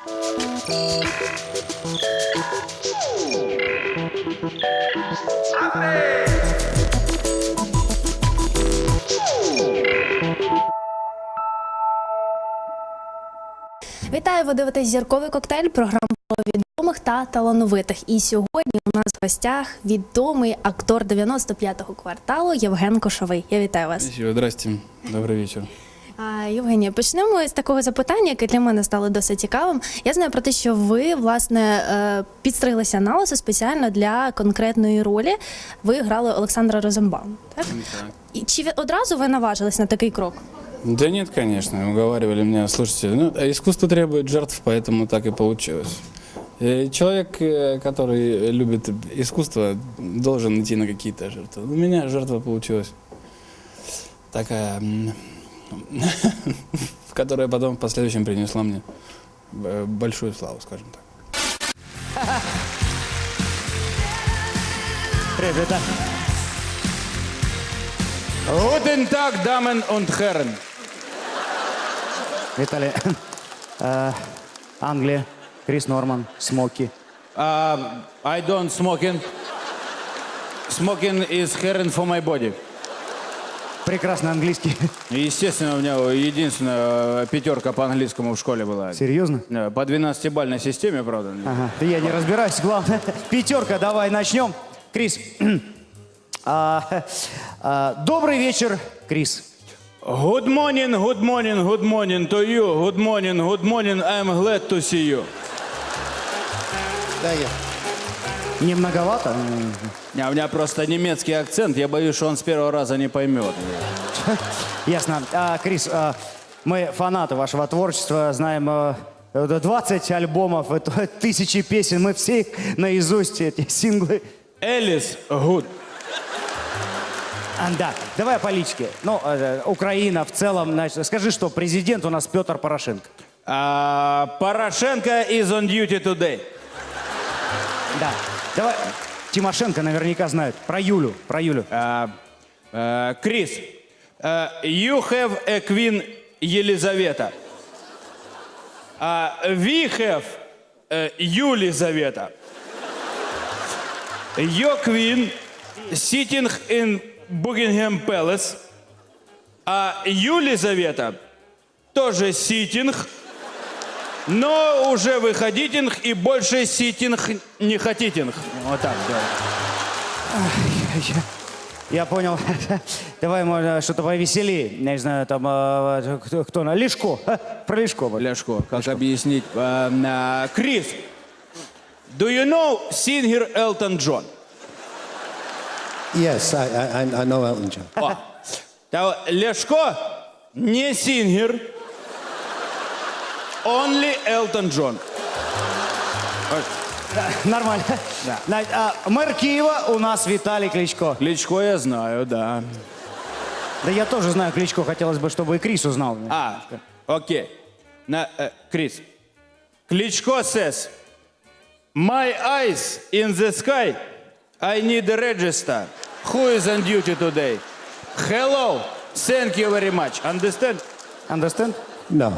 Вітаю, ви дивитесь зірковий коктейль, програму про відомих та талановитих. І сьогодні у нас в гостях відомий актор 95-го кварталу Євген Кошовий. Я вітаю вас. Здрасте. Добрый вечер. А, Євгенія, почнемо з такого запитання, яке для мене стало досить цікавим. Я знаю про те, що ви власне е, підстриглися на лисо спеціально для конкретної ролі. Ви грали Олександра Розенбаум. Так? І чи ви- одразу ви наважились на такий крок? Да нет, конечно, уговаривали меня, слушайте, ну, а искусство требует жертв, поэтому так и получилось. Э, Человек, э, который любит искусство, должен идти на какие-то жертвы. У меня жертва получилась такая, м, которая потом в последующем принесла мне э, большую славу, скажем так. Привет, а? Guten Tag, Damen und Herren. Виталий. Э, Англия. Крис Норман. Смоки. Uh, I don't smoking. Smoking is herring for my body. Прекрасный английский. Естественно, у меня единственная э, пятерка по английскому в школе была. Серьезно? По 12-бальной системе, правда. Ага. Да я не разбираюсь, главное. Пятерка, давай начнем. Крис. а, а, добрый вечер, Крис. Good morning, good morning, good morning to you. Good morning, good morning. I'm glad to see you. Не многовато? А у меня просто немецкий акцент. Я боюсь, что он с первого раза не поймет. Ясно. А, Крис, а, мы фанаты вашего творчества, знаем а, 20 альбомов, это тысячи песен, мы все их наизусть, эти синглы. Элис. А, да, давай о политике. Ну, э, Украина в целом, значит, скажи, что президент у нас Петр Порошенко. А, Порошенко is on duty today. Да. Давай, Тимошенко наверняка знают. Про Юлю, про Юлю. Uh, uh, Chris, uh, you have a queen Елизавета. We have Елизавета. Your queen sitting in Buckingham Palace. А Елизавета тоже ситинг, но уже выходитинг и больше ситинг не хотитинг. Вот так, да. Я понял. Давай, может, что-то повеселее. Я не знаю, там, э, кто, кто на Лешко. Про Лешко. вот. Ляшко, как объяснить? А, а, Крис, do you know singer Elton John? Yes, I, I, I- know Elton John. О, та Ляшко не сингер, only Elton John. Нормально. Значит, а, мэр Киева у нас Виталий Кличко. Кличко я знаю, да. Да я тоже знаю Кличко. Хотелось бы, чтобы и Крис узнал. А, окей. На, э, Крис. Кличко says, My eyes in the sky, I need a register. Who is on duty today? Hello, thank you very much. Understand? Understand? No.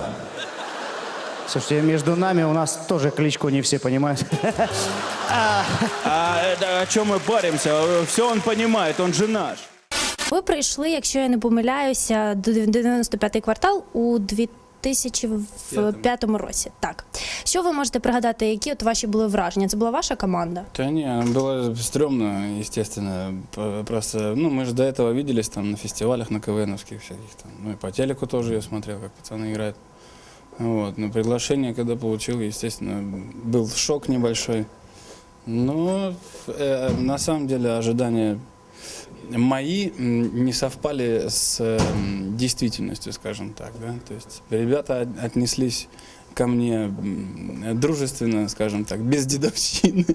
Слушайте, между нами у нас тоже Кличко не все понимают. А это о чем мы паримся? Все он понимает, он же наш. Ви прийшли, якщо я не помиляюся, до 95-й квартал у 2005 році. Так. Що ви можете пригадати, які от ваші були враження? Це була ваша команда? Да не, было стрёмно, естественно. П- Просто, ну, мы же до этого виделись там на фестивалях, на КВНовских всяких там. Ну, и по телеку тоже я смотрел, как пацаны играют. Вот, но приглашение, когда получил, естественно, был шок небольшой. Но э, на самом деле ожидания мои не совпали с м, действительностью, скажем так, да. То есть ребята от- отнеслись ко мне дружественно, скажем так, без дедовщины.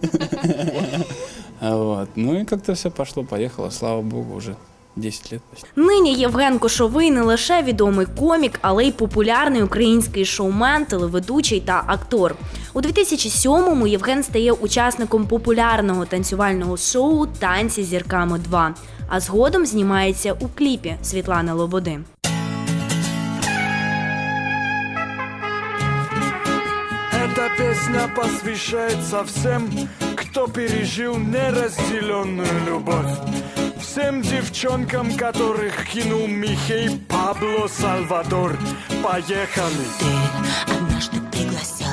Вот. Ну и как-то все пошло-поехало, слава богу, уже 10 лет. Нині Євген Кошовий не лише відомий комік, але й популярний український шоумен, телеведучий та актор. У 2007-му Євген стає учасником популярного танцювального шоу Танці з зірками 2», а згодом знімається у кліпі Світлани Лободи. Эта песня посвящается всем, кто пережил неразделенную любовь. Всем девчонкам, которых кинул Михей Пабло Сальвадор. Поехали! Ты однажды пригласил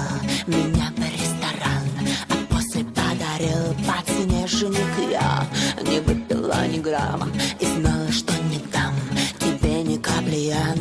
меня в ресторан, а после подарил подснежник. Я не выпила ни грамма и знала, что не дам тебе ни капли я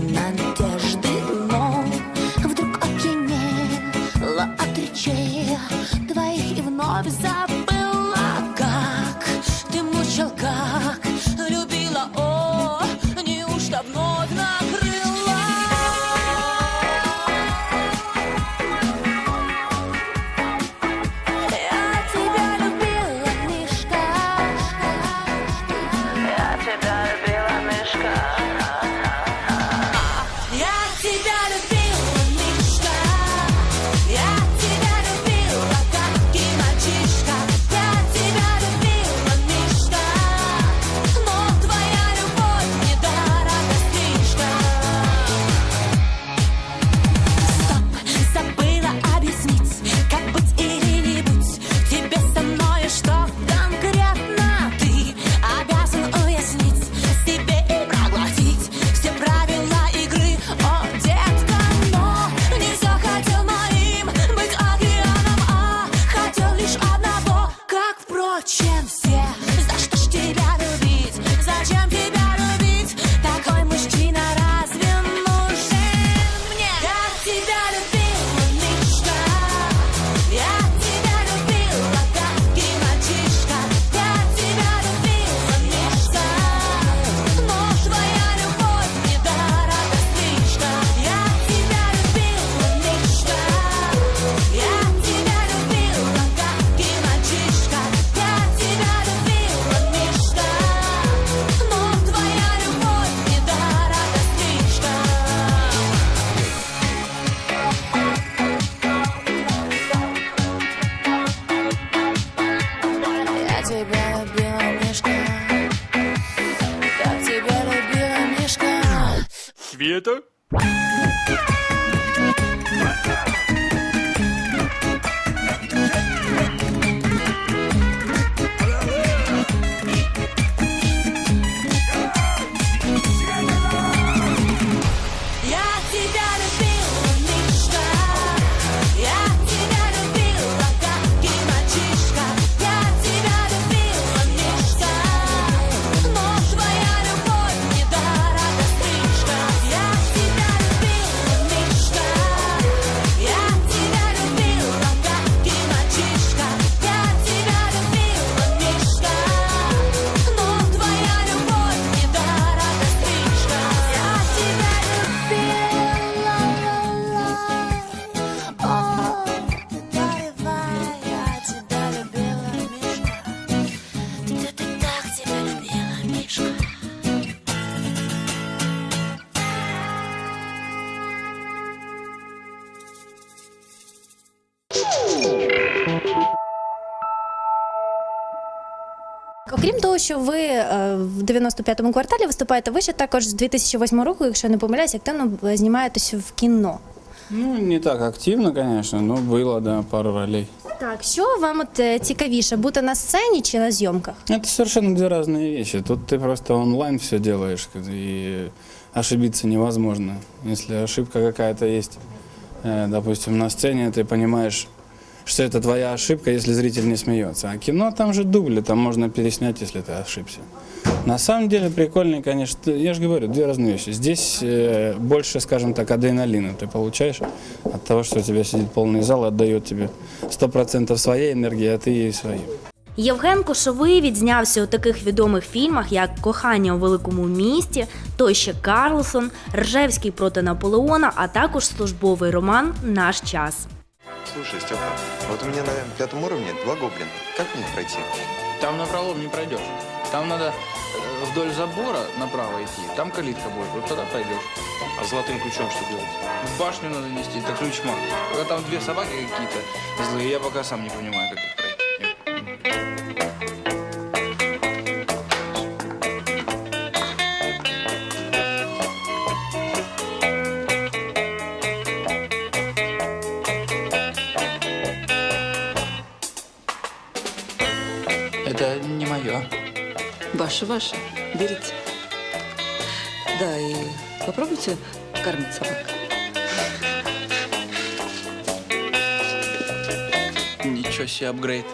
vida. Окрім того, що ви е, в 95-му кварталі виступаєте, ви ще також з 2008 року, якщо я не помиляюсь, активно е, знімаєтесь в кіно. Ну, не так активно, конечно, но было, да, пару ролей. Так, що вам от е, цікавіше, бути на сцені чи на зйомках? Это совершенно две разные вещи. Тут ты просто онлайн все делаешь, и ошибиться невозможно. Если ошибка какая-то есть, э, допустим, на сцене, ты понимаешь, что это твоя ошибка, если зритель не смеется. А кино там же дубли, там можно переснять, если ты ошибся. На самом деле прикольный, конечно, я же говорю, две разные вещи. Здесь э, больше, скажем так, адреналина ты получаешь от того, что у тебя сидит полный зал, отдает тебе 100% своей энергии, а ты ей своей. Євген Кошовий відзнявся у таких відомих фільмах, як Кохання у великому місті, Той ще Карлсон, Ржевський проти Наполеона, а також службовий роман Наш час. Слушай, Степа, вот у меня на пятом уровне два гоблина. Как мне пройти? Там на пролом не пройдешь. Там надо э, вдоль забора направо идти. Там калитка будет. Вот тогда пойдешь. А золотым ключом что делать? В башню надо нести. Это ключ маг. Только Там две собаки какие-то злые. Я пока сам не понимаю, как их пройти. Ваше, ваше. Берите. Да, и попробуйте кормить собак. Ничего себе апгрейд.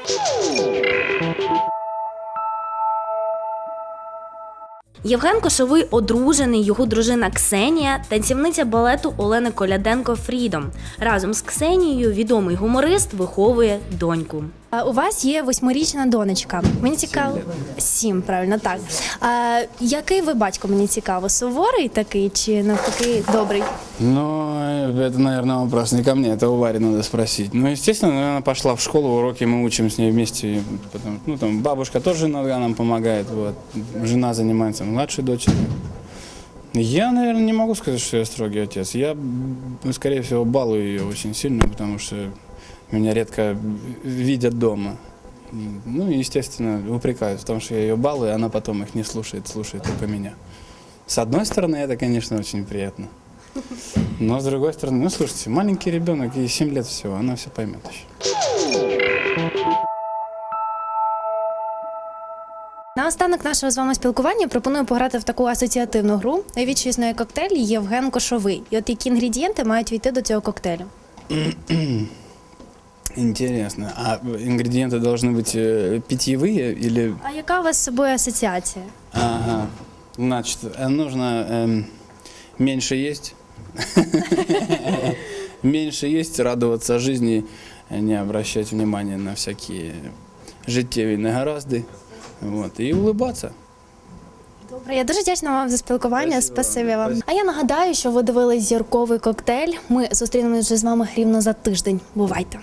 Євген Кошовий одружений, його дружина Ксенія, танцівниця балету Олена Коляденко Фрідом. Разом з Ксенією відомий гуморист виховує доньку. А У вас є восьмирічна донечка. Мені цікаво. Сім, правильно так. А, який ви батько? Мені цікаво, суворий такий чи навпаки добрий? Ну, э, это, наверное, вопрос не ко мне, это у Вари надо спросить. Ну, естественно, наверное, пошла в школу, уроки мы учим с ней вместе. Потом, ну, там бабушка тоже иногда нам помогает, вот. Жена занимается младшей дочерью. Я, наверное, не могу сказать, что я строгий отец. Я, скорее всего, балую ее очень сильно, потому что меня редко видят дома. Ну, и, естественно, упрекают в том, что я ее балую, а она потом их не слушает, слушает только меня. С одной стороны, это, конечно, очень приятно. Но с другой стороны, ну слушайте, маленький ребенок, ей 7 лет всего, она все поймет еще. Наостанок нашого з вами спілкування пропоную пограти в таку асоціативну гру. Уявіть, що існує коктейль Євген Кошовий. І от які інгредієнти мають війти до цього коктейлю? Интересно, а ингредиенты должны быть э, питьевые или... А яка у вас з собою асоціація? Ага, значит, э, нужно эм, меньше есть, меньше есть, радоваться жизни, э, не обращать внимания на всякие житевые нагоразды, вот, и улыбаться. Добре, я дуже вдячна вам за спілкування. Спасибі вам. А я нагадаю, що ви дивились зірковий коктейль. Ми зустрінемось вже з вами рівно за тиждень. Бувайте.